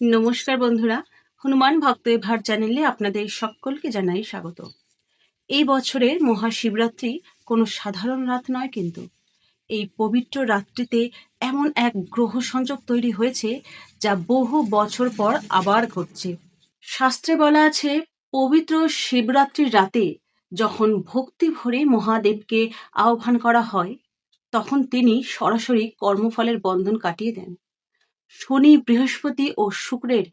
নমস্কার বন্ধুরা, হনুমান ভক্ত ভার চ্যানেলে আপনাদের সকলকে জানাই স্বাগত। এই বছরের মহাশিবরাত্রি কোনো সাধারণ রাত নয় কিন্তু। এই পবিত্র রাত্রিতে এমন এক গ্রহ সংযোগ তৈরি হয়েছে যা বহু বছর পর আবার ঘটছে। শাস্ত্রে বলা আছে, পবিত্র শিবরাত্রির রাতে যখন ভক্তি ভরে মহাদেবকে আহ্বান করা হয়, তখন তিনি সরাসরি কর্মফলের বন্ধন কাটিয়ে দেন। শনি, বৃহস্পতি ও শুক্রের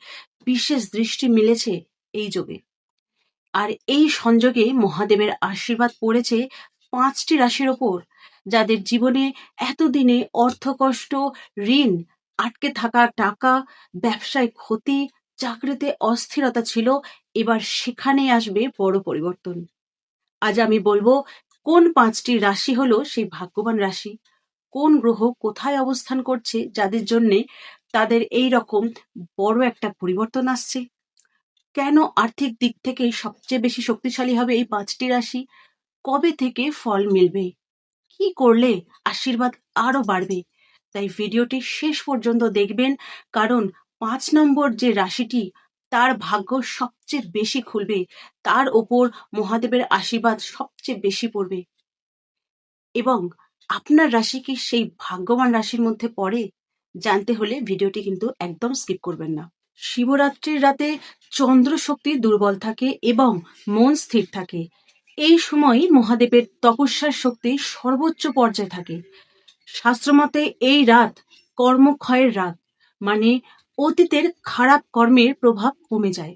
বিশেষ দৃষ্টি মিলেছে এই যোগে। আর এই সংযোগে মহাদেবের আশীর্বাদ পড়েছে পাঁচটি রাশির ওপর, যাদের জীবনে এতদিনে অর্থকষ্ট, ঋণ, আটকে থাকা টাকা, ব্যবসায় ক্ষতি, চাকরিতে অস্থিরতা ছিল, এবার সেখানে আসবে বড় পরিবর্তন। আজ আমি বলব, কোন পাঁচটি রাশি হলো সেই ভাগ্যবান রাশি? কোন গ্রহ কোথায় অবস্থান করছে যাদের জন্যে তাদের এই রকম বড় একটা পরিবর্তন আসছে। কেন আর্থিক দিক থেকে সবচেয়ে বেশি শক্তিশালী হবে এই পাঁচটি রাশি? কবে থেকে ফল মিলবে? কি করলে আশীর্বাদ আরও বাড়বে? তাই ভিডিওটি শেষ পর্যন্ত দেখবেন, কারণ পাঁচ নম্বর যে রাশিটি, তার ভাগ্য সবচেয়ে বেশি খুলবে। তার ওপর মহাদেবের আশীর্বাদ সবচেয়ে বেশি পড়বে। এবং আপনার রাশি কি সেই ভাগ্যবান রাশির মধ্যে পড়ে? জানতে হলে ভিডিওটি কিন্তু একদম স্কিপ করবেন না। শিবরাত্রির রাতে চন্দ্র শক্তি দুর্বল থাকে এবং মন স্থির থাকে। এই সময় মহাদেবের তপস্যার শক্তি সর্বোচ্চ পর্যায়ে থাকে। শাস্ত্রমতে এই রাত কর্মক্ষয়ের রাত মানে অতীতের খারাপ কর্মের প্রভাব কমে যায়।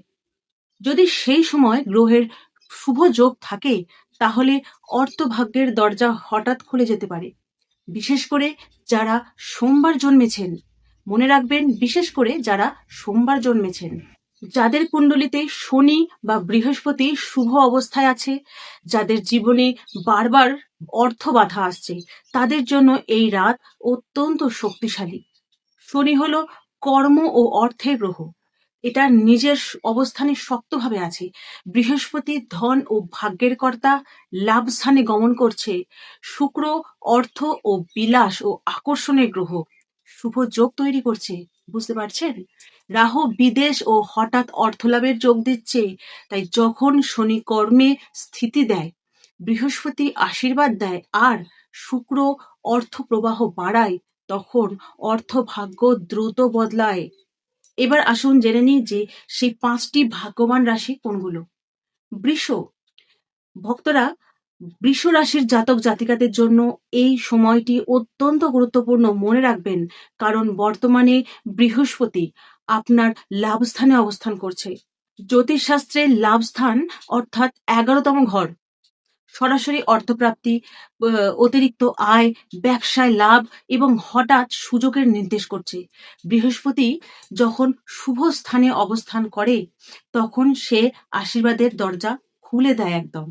যদি সেই সময় গ্রহের শুভ যোগ থাকে, তাহলে অর্থভাগ্যের দরজা হঠাৎ খুলে যেতে পারে। বিশেষ করে যারা সোমবার জন্মেছেন। মনে রাখবেন, বিশেষ করে যারা সোমবার জন্মেছেন। যাদের কুণ্ডলিতে শনি বা বৃহস্পতি শুভ অবস্থায় আছে, যাদের জীবনে বারবার অর্থ বাধা আসছে, তাদের জন্য এই রাত অত্যন্ত শক্তিশালী। শনি হলো কর্ম ও অর্থের গ্রহ। এটা নিজের অবস্থানে শক্তভাবে আছে। বৃহস্পতি ধন ও ভাগ্যের কর্তা লাভ স্থানে গমন করছে। শুক্র অর্থ ও বিলাস ও আকর্ষণের গ্রহ। শুভ যোগ তৈরি করছে। বুঝতে পারছেন? রাহু বিদেশ ও হঠাৎ অর্থলাভের যোগ দিচ্ছে। তাই যখন শনি কর্মে স্থিতি দেয়, বৃহস্পতি আশীর্বাদ দেয় আর শুক্র অর্থ প্রবাহ বাড়ায়, তখন অর্থ ভাগ্য দ্রুত বদলায়। এবার আসুন জেনে নিই যে সেই পাঁচটি ভাগ্যবান রাশি কোনগুলো? বৃষ। ভক্তরা বৃষ রাশির জাতক জাতিকাদের জন্য এই সময়টি অত্যন্ত গুরুত্বপূর্ণ মনে রাখবেন, কারণ বর্তমানে বৃহস্পতি আপনার লাভস্থানে অবস্থান করছে। জ্যোতিষশাস্ত্রে লাভস্থান অর্থাৎ এগারোতম ঘর। সরাসরি অর্থপ্রাপ্তি অতিরিক্ত আয়, ব্যবসায় লাভ এবং হঠাৎ সুযোগের নির্দেশ করছে। বৃহস্পতি যখন শুভ স্থানে অবস্থান করে, তখন সে আশীর্বাদের দরজা খুলে দেয় একদম।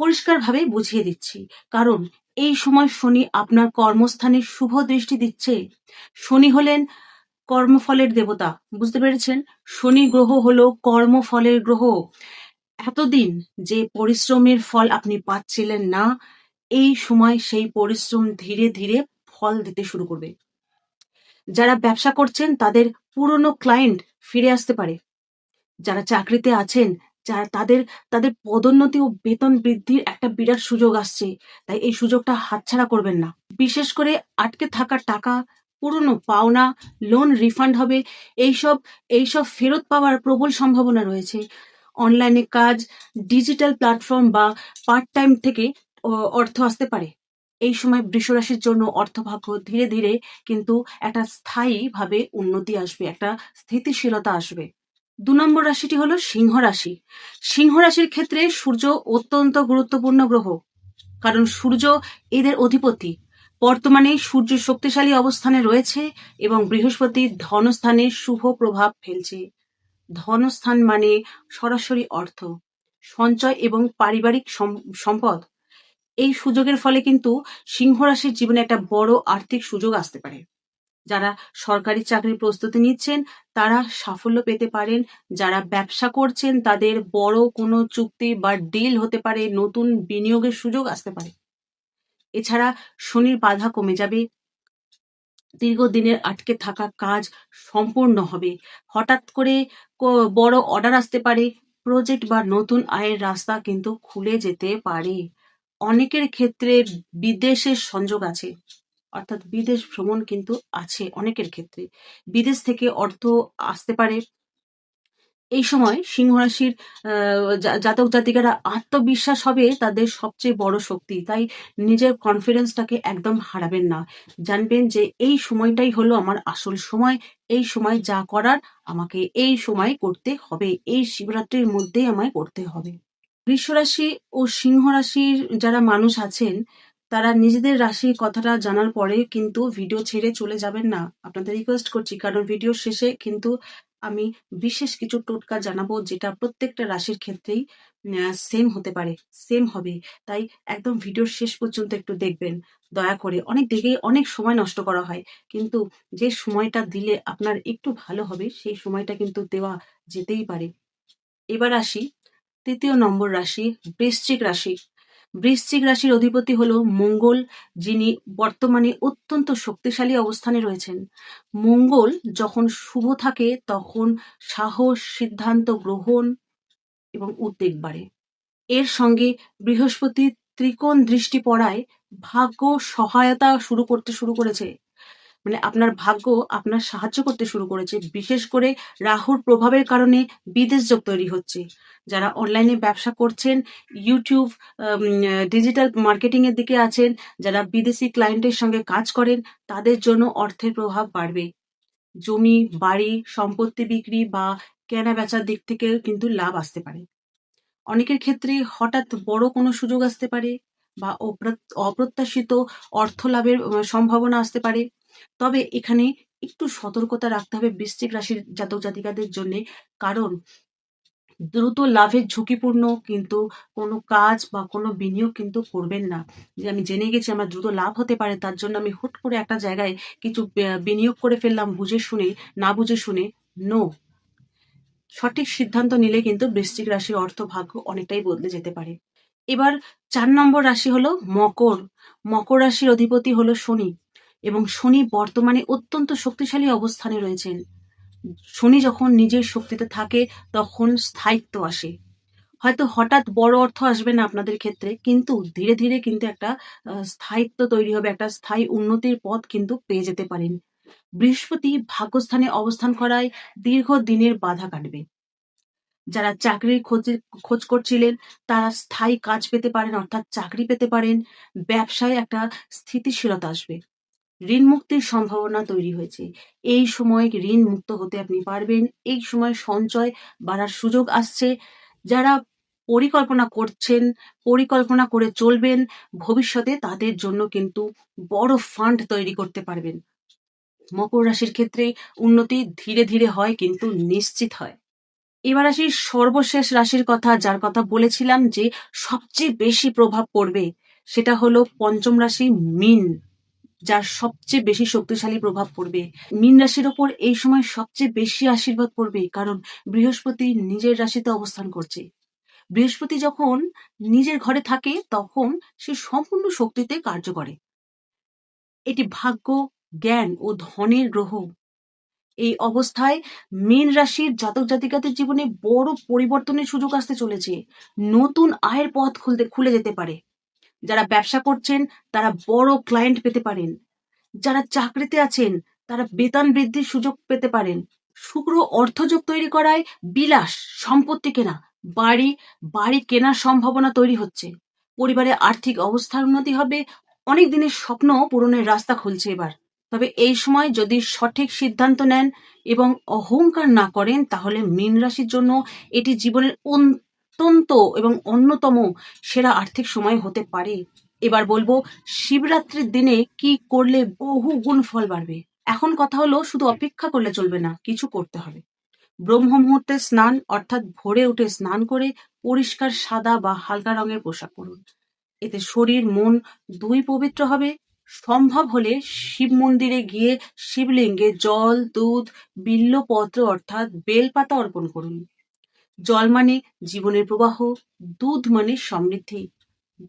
পরিষ্কারভাবে বুঝিয়ে দিচ্ছি, কারণ এই সময় শনি আপনার কর্মস্থানে শুভ দৃষ্টি দিচ্ছে। শনি হলেন কর্মফলের দেবতা, বুঝতে পেরেছেন? শনি গ্রহ হলো কর্মফলের গ্রহ। এতদিন যে পরিশ্রমের ফল আপনি পাচ্ছিলেন না, এই সময় সেই পরিশ্রম ধীরে ধীরে ফল দিতে শুরু করবে। যারা ব্যবসা করছেন, তাদের পুরনো ক্লায়েন্ট ফিরে আসতে পারে। যারা চাকরিতে আছেন, যারা তাদের তাদের পদোন্নতি ও বেতন বৃদ্ধির একটা বিরাট সুযোগ আসছে, তাই এই সুযোগটা হাতছাড়া করবেন না। বিশেষ করে আটকে থাকা টাকা, পুরনো পাওনা লোন রিফান্ড হবে, এইসব এইসব ফেরত পাওয়ার প্রবল সম্ভাবনা রয়েছে। অনলাইনে কাজ ডিজিটাল প্ল্যাটফর্ম বা পার্ট টাইম থেকে অর্থ আসতে পারে। এই সময় বৃষরাশির জন্য অর্থভাগ্য ধীরে ধীরে কিন্তু একটা স্থায়ীভাবে উন্নতি আসবে, একটা স্থিতিশীলতা আসবে। দু নম্বর রাশিটি হলো সিংহ রাশি। সিংহ রাশির ক্ষেত্রে সূর্য অত্যন্ত গুরুত্বপূর্ণ গ্রহ, কারণ সূর্য এদের অধিপতি। বর্তমানে সূর্য শক্তিশালী অবস্থানে রয়েছে এবং বৃহস্পতি ধনস্থানে শুভ প্রভাব ফেলছে। ধনস্থান মানে সরাসরি অর্থ, সঞ্চয় এবং পারিবারিক সম্পদ। এই সুযোগের ফলে কিন্তু সিংহ রাশির জীবনে একটা বড় আর্থিক সুযোগ আসতে পারে। যারা সরকারি চাকরির প্রস্তুতি নিচ্ছেন, তারা সাফল্য পেতে পারেন। যারা ব্যবসা করছেন, তাদের বড় কোনো চুক্তি বা ডিল হতে পারে, নতুন বিনিয়োগের সুযোগ আসতে পারে। এছাড়া শনির বাধা কমে যাবে দীর্ঘদিনের আটকে থাকা কাজ সম্পূর্ণ হবে। হঠাৎ করে বড় অর্ডার আসতে পারে প্রজেক্ট বা নতুন আয়ের রাস্তা কিন্তু খুলে যেতে পারে। অনেকের ক্ষেত্রে বিদেশের সংযোগ আছে, অর্থাৎ বিদেশ ভ্রমণ কিন্তু আছে অনেকের ক্ষেত্রে। বিদেশ থেকে অর্থ আসতে পারে এই সময় সিংহ রাশির আহ, জাতক জাতিকারা আত্মবিশ্বাস হবে তাদের সবচেয়ে বড় শক্তি। তাই নিজের কনফিডেন্সটাকে একদম হারাবেন না। জানবেন যে এই সময়টাই হলো আমার আসল সময়। এই সময় যা করার আমাকে এই সময় করতে হবে। এই শিবরাত্রির মধ্যেই আমায় করতে হবে। বৃষ রাশি ও সিংহ রাশির যারা মানুষ আছেন তারা নিজেদের রাশির কথাটা জানার পরে কিন্তু ভিডিও ছেড়ে চলে যাবেন না। আপনাদের রিকোয়েস্ট করছি কারণ ভিডিও শেষে কিন্তু আমি বিশেষ কিছু টোটকা জানাব যেটা প্রত্যেকটা রাশির ক্ষেত্রেই সেম হতে পারে সেম হবে। তাই একদম ভিডিওর শেষ পর্যন্ত একটু দেখবেন। দয়া করে অনেক দিকে অনেক সময় নষ্ট করা হয়। কিন্তু যে সময়টা দিলে আপনার একটু ভালো হবে, সেই সময়টা কিন্তু দেওয়া যেতেই পারে। এবার আসি, তৃতীয় নম্বর রাশি, বৃশ্চিক রাশি। বৃশ্চিক রাশির অধিপতি হল মঙ্গল, যিনি বর্তমানে অত্যন্ত শক্তিশালী অবস্থানে রয়েছেন। মঙ্গল যখন শুভ থাকে, তখন সাহস, সিদ্ধান্ত গ্রহণ এবং উদ্বেগ বাড়ে। এর সঙ্গে বৃহস্পতি ত্রিকোণ দৃষ্টি পড়ায় ভাগ্য সহায়তা শুরু করতে শুরু করেছে। মানে আপনার ভাগ্য আপনার সাহায্য করতে শুরু করেছে। বিশেষ করে রাহুর প্রভাবের কারণে বিদেশ যোগ তৈরি হচ্ছে। যারা অনলাইনে ব্যবসা করছেন ইউটিউব ডিজিটাল মার্কেটিং এর দিকে আছেন, যারা বিদেশি ক্লায়েন্টের সঙ্গে কাজ করেন, তাদের জন্য অর্থের প্রভাব বাড়বে। জমি, বাড়ি, সম্পত্তি বিক্রি বা কেনা বেচার দিক থেকে কিন্তু লাভ আসতে পারে। অনেকের ক্ষেত্রে হঠাৎ বড় কোনো সুযোগ আসতে পারে বা অপ্রা- অপ্রত্যাশিত অর্থ লাভের সম্ভাবনা আসতে পারে। তবে এখানে একটু সতর্কতা রাখতে হবে বৃশ্চিক রাশির জাতক জাতিকাদের জন্য। কারণ দ্রুত লাভের ঝুঁকিপূর্ণ কিন্তু কোনো কাজ বা কোনো বিনিয়োগ কিন্তু করবেন না। যে আমি জেনে গেছি আমার দ্রুত লাভ হতে পারে তার জন্য আমি হুট করে একটা জায়গায় কিছু বিনিয়োগ করে ফেললাম বুঝে শুনে, না বুঝে শুনে নো সঠিক সিদ্ধান্ত নিলে কিন্তু বৃশ্চিক রাশির অর্থ ভাগ্য অনেকটাই বদলে যেতে পারে। এবার চার নম্বর রাশি হলো মকর। মকর রাশির অধিপতি হলো শনি। এবং শনি বর্তমানে অত্যন্ত শক্তিশালী অবস্থানে রয়েছেন। শনি যখন নিজের শক্তিতে থাকে, তখন স্থায়িত্ব আসে। হয়তো হঠাৎ বড় অর্থ আসবে না আপনাদের ক্ষেত্রে, কিন্তু ধীরে ধীরে কিন্তু একটা স্থায়িত্ব তৈরি হবে, একটা স্থায়ী উন্নতির পথ কিন্তু পেয়ে যেতে পারেন। বৃহস্পতি ভাগ্যস্থানে অবস্থান করায় দীর্ঘ দিনের বাধা কাটবে। যারা চাকরির খোঁজে, খোঁজ করছিলেন, তারা স্থায়ী কাজ পেতে পারেন, অর্থাৎ চাকরি পেতে পারেন। ব্যবসায় একটা স্থিতিশীলতা আসবে। ঋণ মুক্তির সম্ভাবনা তৈরি হয়েছে। এই সময় ঋণ মুক্ত হতে আপনি পারবেন। এই সময় সঞ্চয় বাড়ার সুযোগ আসছে। যারা পরিকল্পনা করছেন, পরিকল্পনা করে চলবেন, ভবিষ্যতে তাদের জন্য কিন্তু বড় ফান্ড তৈরি করতে পারবেন। মকর রাশির ক্ষেত্রে উন্নতি ধীরে ধীরে হয় কিন্তু নিশ্চিত হয়। এবার আসি সর্বশেষ রাশির কথা, যার কথা বলেছিলাম যে সবচেয়ে বেশি প্রভাব পড়বে, সেটা হলো পঞ্চম রাশি মিন। যার সবচেয়ে বেশি শক্তিশালী প্রভাব পড়বে। মিন রাশির ওপর এই সময় সবচেয়ে বেশি আশীর্বাদ পড়বে কারণ বৃহস্পতি নিজের রাশিতে অবস্থান করছে। বৃহস্পতি যখন নিজের ঘরে থাকে, তখন সে সম্পূর্ণ শক্তিতে কার্য করে। এটি ভাগ্য, জ্ঞান ও ধনের গ্রহ। এই অবস্থায় মীন রাশির জাতক জাতিকাদের জীবনে বড় পরিবর্তনের সুযোগ আসতে চলেছে। নতুন আয়ের পথ খুলতে, খুলে যেতে পারে। যারা ব্যবসা করছেন, তারা বড় ক্লায়েন্ট পেতে পারেন। যারা চাকরিতে আছেন, তারা বেতন বৃদ্ধির সুযোগ পেতে পারেন। শুক্র অর্থযোগ তৈরি করায় বিলাস, সম্পত্তি কেনা, বাড়ি বাড়ি কেনার সম্ভাবনা তৈরি হচ্ছে। পরিবারে আর্থিক অবস্থার উন্নতি হবে, অনেক দিনের স্বপ্ন পূরণের রাস্তা খুলছে এবার। তবে এই সময় যদি সঠিক সিদ্ধান্ত নেন এবং অহংকার না করেন, তাহলে মীন রাশির জন্য এটি জীবনের অত্যন্ত এবং অন্যতম সেরা আর্থিক সময় হতে পারে। এবার বলব, শিবরাত্রির দিনে কি করলে বহু গুণ ফল বাড়বে? এখন কথা হলো, শুধু অপেক্ষা করলে চলবে না, কিছু করতে হবে। ব্রহ্ম মুহূর্তে স্নান, অর্থাৎ ভোরে উঠে স্নান করে পরিষ্কার সাদা বা হালকা রঙের পোশাক পরুন। এতে শরীর, মন দুই পবিত্র হবে। সম্ভব হলে শিব মন্দিরে গিয়ে শিবলিঙ্গে জল, দুধ, বিল্লপত্র, অর্থাৎ বেলপাতা অর্পণ করুন। জল মানে জীবনের প্রবাহ, দুধ মানে সমৃদ্ধি,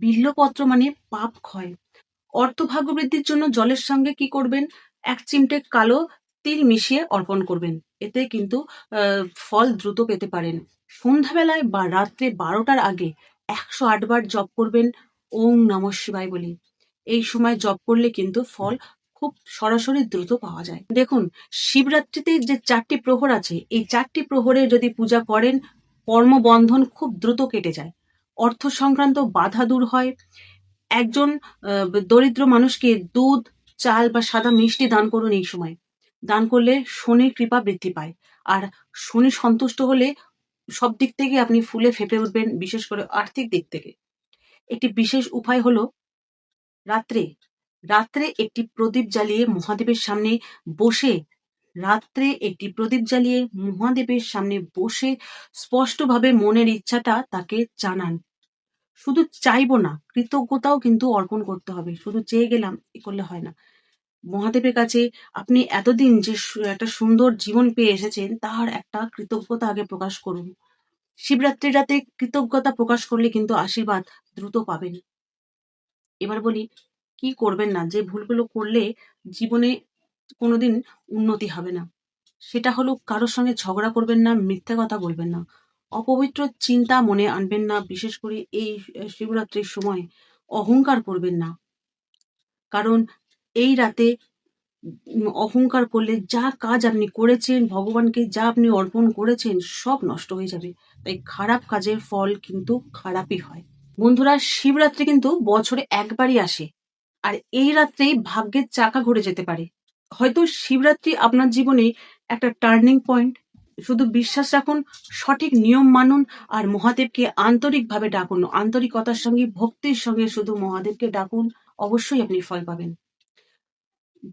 বিল্লপত্র মানে পাপ ক্ষয়। অর্থভাগ্য বৃদ্ধির জন্য জলের সঙ্গে কি করবেন? এক চিমটে কালো তিল মিশিয়ে অর্পণ করবেন। এতে কিন্তু ফল দ্রুত পেতে পারেন। সন্ধ্যাবেলায় বা রাত্রে বারোটার আগে একশো আটবার জপ করবেন, ওম নম শিবায় বলি। এই সময় জপ করলে কিন্তু ফল খুব সরাসরি দ্রুত পাওয়া যায়। দেখুন, শিবরাত্রিতে যে চারটি প্রহর আছে, এই চারটি প্রহরে যদি পূজা করেন কর্মবন্ধন খুব দ্রুত কেটে যায়। অর্থ সংক্রান্ত বাধা দূর হয়। একজন দরিদ্র মানুষকে দুধ, চাল বা সাদা মিষ্টি দান করুন এই সময়। দান করলে শনির কৃপা বৃদ্ধি পায়। আর শনি সন্তুষ্ট হলে সব দিক থেকে আপনি ফুলে ফেপে উঠবেন, বিশেষ করে আর্থিক দিক থেকে। একটি বিশেষ উপায় হলো রাত্রে রাত্রে একটি প্রদীপ জ্বালিয়ে মহাদেবের সামনে বসে রাত্রে একটি প্রদীপ জ্বালিয়ে মহাদেবের সামনে বসে স্পষ্টভাবে মনের ইচ্ছাটা তাকে জানান। শুধু চাইব না, কৃতজ্ঞতাও কিন্তু অর্পণ করতে হবে। শুধু চেয়ে গেলাম, এ করলে হয় না। মহাদেবের কাছে আপনি এতদিন যে একটা সুন্দর জীবন পেয়ে এসেছেন তার একটা কৃতজ্ঞতা আগে প্রকাশ করুন। শিবরাত্রির রাতে কৃতজ্ঞতা প্রকাশ করলে কিন্তু আশীর্বাদ দ্রুত পাবেন। এবার বলি, কি করবেন না? যে ভুলগুলো করলে জীবনে কোনোদিন উন্নতি হবে না। সেটা হলো কারোর সঙ্গে ঝগড়া করবেন না, মিথ্যা কথা বলবেন না। অপবিত্র চিন্তা মনে আনবেন না, বিশেষ করে এই শিবরাত্রির সময় অহংকার করবেন না। কারণ এই রাতে অহংকার করলে যা কাজ আপনি করেছেন, ভগবানকে যা আপনি অর্পণ করেছেন, সব নষ্ট হয়ে যাবে। তাই খারাপ কাজের ফল কিন্তু খারাপই হয়। বন্ধুরা, শিবরাত্রি কিন্তু বছরে একবারই আসে। আর এই রাত্রেই ভাগ্যের চাকা ঘুরে যেতে পারে। হয়তো শিবরাত্রি আপনার জীবনে একটা টার্নিং পয়েন্ট শুধু বিশ্বাস রাখুন, সঠিক নিয়ম মানুন আর মহাদেবকে আন্তরিকভাবে ডাকুন। আন্তরিকতার সঙ্গে, ভক্তির সঙ্গে শুধু মহাদেবকে ডাকুন, অবশ্যই আপনি ফল পাবেন।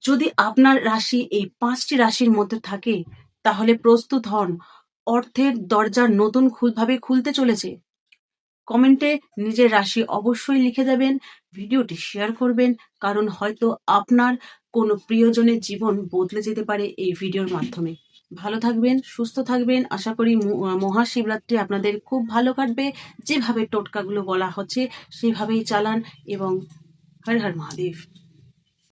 যদি আপনার রাশি এই পাঁচটি রাশির মধ্যে থাকে, তাহলে প্রস্তুত হন। অর্থের দরজা নতুন খুলভাবে খুলতে চলেছে। কমেন্টে নিজের রাশি অবশ্যই লিখে দেবেন, ভিডিওটি শেয়ার করবেন, কারণ হয়তো আপনার কোনো প্রিয়জনের জীবন বদলে যেতে পারে এই ভিডিওর মাধ্যমে। ভালো থাকবেন, সুস্থ থাকবেন, আশা করি মহাশিবরাত্রি আপনাদের খুব ভালো কাটবে। যেভাবে টোটকাগুলো বলা হচ্ছে, সেভাবেই চালান এবং হর হর মহাদেব।